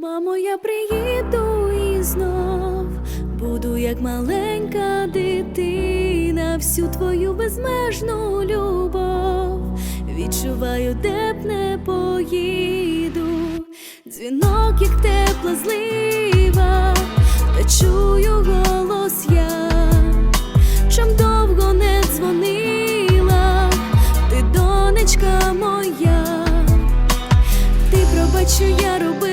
Мамо, я приїду і знов буду як маленька дитина, всю твою безмежну любов. Відчуваю, де б не поїду, дзвінок, як тепла злива, та чую голос я, чом довго не дзвонила, ти донечка моя. Ти пробач, що я робила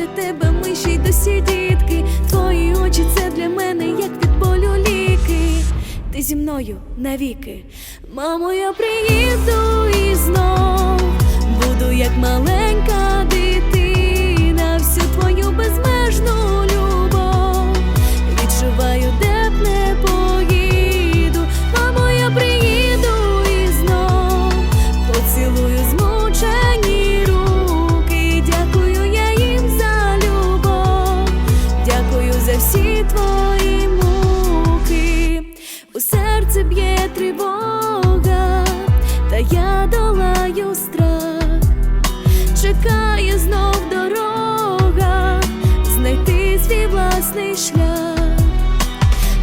для тебе ми ще й досі дітки. Твої очі це для мене, як від болю ліки. Ти зі мною навіки. Мамо, я приїду і знов буду як маленька я долаю страх. Чекає знов дорога, знайти свій власний шлях.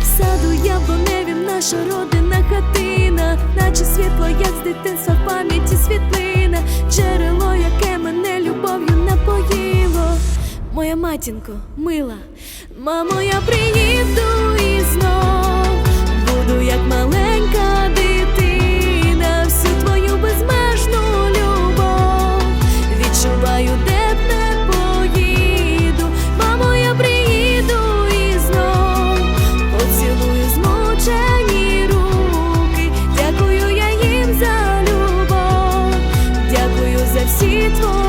В саду яблуневім наша родина хатина, наче світло, як з дитинства в пам'яті світлина, джерело, яке мене любов'ю напоїло. Моя матінко, мила, мамо, я приїду і знов Дякую я